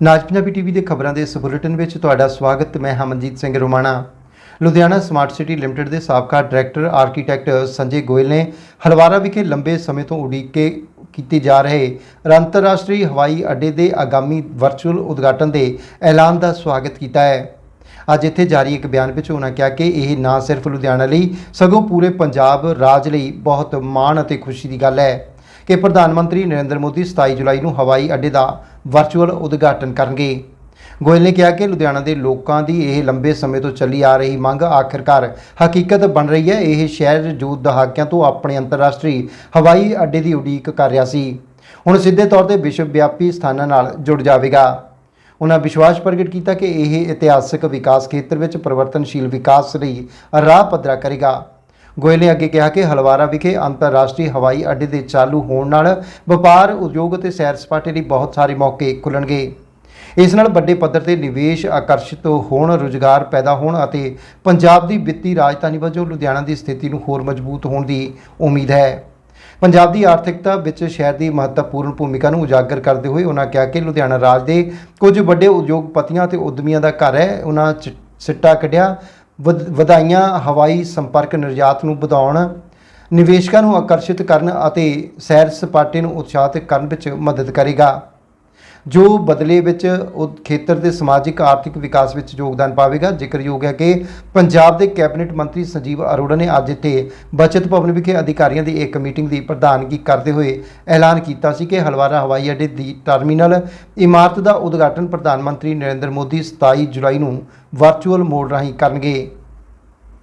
ਨਾਜ Punjabi TV ਦੇ ਖਬਰਾਂ ਦੇ ਇਸ ਬੁਲੇਟਿਨ ਵਿੱਚ ਤੁਹਾਡਾ ਸਵਾਗਤ, ਮੈਂ Hamanjeet Singh Romana. Ludhiana smart city limited ਦੇ ਸਾਬਕਾ ਡਾਇਰੈਕਟਰ, ਆਰਕੀਟੈਕਟ ਸੰਜੇ ਗੋਇਲ ਨੇ ਹਲਵਾਰਾ ਵਿਖੇ ਲੰਬੇ ਸਮੇਂ ਤੋਂ ਉਡੀਕ ਕੇ ਕੀਤੇ ਜਾ ਰਹੇ ਅੰਤਰਰਾਸ਼ਟਰੀ ਹਵਾਈ ਅੱਡੇ ਦੇ ਆਗਾਮੀ ਵਰਚੁਅਲ ਉਦਘਾਟਨ ਦੇ ਐਲਾਨ ਦਾ ਸਵਾਗਤ ਕੀਤਾ ਹੈ। ਅੱਜ ਇੱਥੇ ਜਾਰੀ ਇੱਕ ਬਿਆਨ ਵਿੱਚ ਉਹਨਾਂ ਕਿਹਾ ਕਿ ਇਹ ਨਾ ਸਿਰਫ ਲੁਧਿਆਣਾ ਲਈ, ਸਗੋਂ ਪੂਰੇ ਪੰਜਾਬ ਰਾਜ ਲਈ ਬਹੁਤ ਮਾਣ ਅਤੇ ਖੁਸ਼ੀ ਦੀ ਗੱਲ ਹੈ ਕਿ ਪ੍ਰਧਾਨ ਮੰਤਰੀ ਨਰਿੰਦਰ ਮੋਦੀ 27 ਜੁਲਾਈ ਨੂੰ ਹਵਾਈ ਅੱਡੇ ਦਾ ਵਰਚੁਅਲ ਉਦਘਾਟਨ ਕਰਨਗੇ। ਗੋਇਲ ਨੇ ਕਿਹਾ ਕਿ ਲੁਧਿਆਣਾ ਦੇ ਲੋਕਾਂ ਦੀ ਇਹ ਲੰਬੇ ਸਮੇਂ ਤੋਂ ਚੱਲੀ ਆ ਰਹੀ ਮੰਗ ਆਖਿਰਕਾਰ ਹਕੀਕਤ ਬਣ ਰਹੀ ਹੈ। ਇਹ ਸ਼ਹਿਰ ਜੋ ਦਹਾਕਿਆਂ ਤੋਂ ਆਪਣੇ ਅੰਤਰਰਾਸ਼ਟਰੀ ਹਵਾਈ ਅੱਡੇ ਦੀ ਉਡੀਕ ਕਰ ਰਿਹਾ ਸੀ। ਹੁਣ ਸਿੱਧੇ ਤੌਰ ਤੇ ਵਿਸ਼ਵ ਵਿਆਪੀ ਸਥਾਨਾਂ ਨਾਲ ਜੁੜ ਜਾਵੇਗਾ। ਉਹਨਾਂ ਵਿਸ਼ਵਾਸ ਪ੍ਰਗਟ ਕੀਤਾ ਕਿ ਇਹ ਇਤਿਹਾਸਕ ਵਿਕਾਸ ਖੇਤਰ ਵਿੱਚ ਪਰਿਵਰਤਨਸ਼ੀਲ ਵਿਕਾਸ ਲਈ ਰਾਹ ਪੱਧਰਾ ਕਰੇਗਾ। ਗੋਇਲ ਨੇ ਅੱਗੇ ਕਿਹਾ ਕਿ ਹਲਵਾਰਾ ਵਿਖੇ ਅੰਤਰਰਾਸ਼ਟਰੀ ਹਵਾਈ ਅੱਡੇ ਦੇ ਚਾਲੂ ਹੋਣ ਨਾਲ ਵਪਾਰ, ਉਦਯੋਗ ਅਤੇ ਸੈਰ ਸਪਾਟੇ ਲਈ ਬਹੁਤ ਸਾਰੇ ਮੌਕੇ ਖੁੱਲਣਗੇ ਇਸ ਨਾਲ ਵੱਡੇ ਪੱਧਰ ਤੇ ਨਿਵੇਸ਼ ਆਕਰਸ਼ਿਤ ਹੋਣ, ਰੁਜ਼ਗਾਰ ਪੈਦਾ ਹੋਣ ਅਤੇ ਪੰਜਾਬ ਦੀ ਵਿੱਤੀ ਰਾਜਧਾਨੀ ਵਜੋਂ ਲੁਧਿਆਣਾ ਦੀ ਸਥਿਤੀ ਨੂੰ ਹੋਰ ਮਜ਼ਬੂਤ ਹੋਣ ਦੀ ਉਮੀਦ ਹੈ। ਪੰਜਾਬ ਦੀ ਆਰਥਿਕਤਾ ਵਿੱਚ ਸ਼ਹਿਰ ਦੀ ਮਹੱਤਵਪੂਰਨ ਭੂਮਿਕਾ ਨੂੰ ਉਜਾਗਰ ਕਰਦੇ ਹੋਏ ਉਹਨਾਂ ਕਿਹਾ ਕਿ ਲੁਧਿਆਣਾ ਰਾਜ ਦੇ ਕੁਝ ਵੱਡੇ ਉਦਯੋਗਪਤੀਆਂ ਅਤੇ ਉਦਮੀਆਂ ਦਾ ਘਰ ਹੈ। ਉਹਨਾਂ ਚ- ਸਿੱਟਾ ਕੱਢਿਆ ਵਧਾਈਆਂ, ਹਵਾਈ ਸੰਪਰਕ ਨਿਰਯਾਤ ਨੂੰ ਵਧਾਉਣ, ਨਿਵੇਸ਼ਕਾਂ ਨੂੰ ਆਕਰਸ਼ਿਤ ਕਰਨ ਅਤੇ ਸੈਰ ਸਪਾਟੇ ਨੂੰ ਉਤਸ਼ਾਹਿਤ ਕਰਨ ਵਿੱਚ ਮਦਦ ਕਰੇਗਾ। ਜੋ ਬਦਲੇ ਵਿੱਚ ਉਹ ਖੇਤਰ ਦੇ ਸਮਾਜਿਕ, ਆਰਥਿਕ ਵਿਕਾਸ ਵਿੱਚ ਯੋਗਦਾਨ ਪਾਵੇਗਾ। ਜ਼ਿਕਰਯੋਗ ਹੈ ਕਿ ਪੰਜਾਬ ਦੇ ਕੈਬਨਿਟ ਮੰਤਰੀ ਸੰਜੀਵ ਅਰੋੜਾ ਨੇ ਅੱਜ ਇੱਥੇ ਬਚਤ ਭਵਨ ਵਿਖੇ ਅਧਿਕਾਰੀਆਂ ਦੀ ਇੱਕ ਮੀਟਿੰਗ ਦੀ ਪ੍ਰਧਾਨਗੀ ਕਰਦੇ ਹੋਏ ਐਲਾਨ ਕੀਤਾ ਸੀ ਕਿ ਹਲਵਾਰਾ ਹਵਾਈ ਅੱਡੇ ਦੀ ਟਰਮੀਨਲ ਇਮਾਰਤ ਦਾ ਉਦਘਾਟਨ ਪ੍ਰਧਾਨ ਮੰਤਰੀ ਨਰਿੰਦਰ ਮੋਦੀ 27 ਜੁਲਾਈ ਨੂੰ ਵਰਚੁਅਲ ਮੋਡ ਰਾਹੀਂ ਕਰਨਗੇ।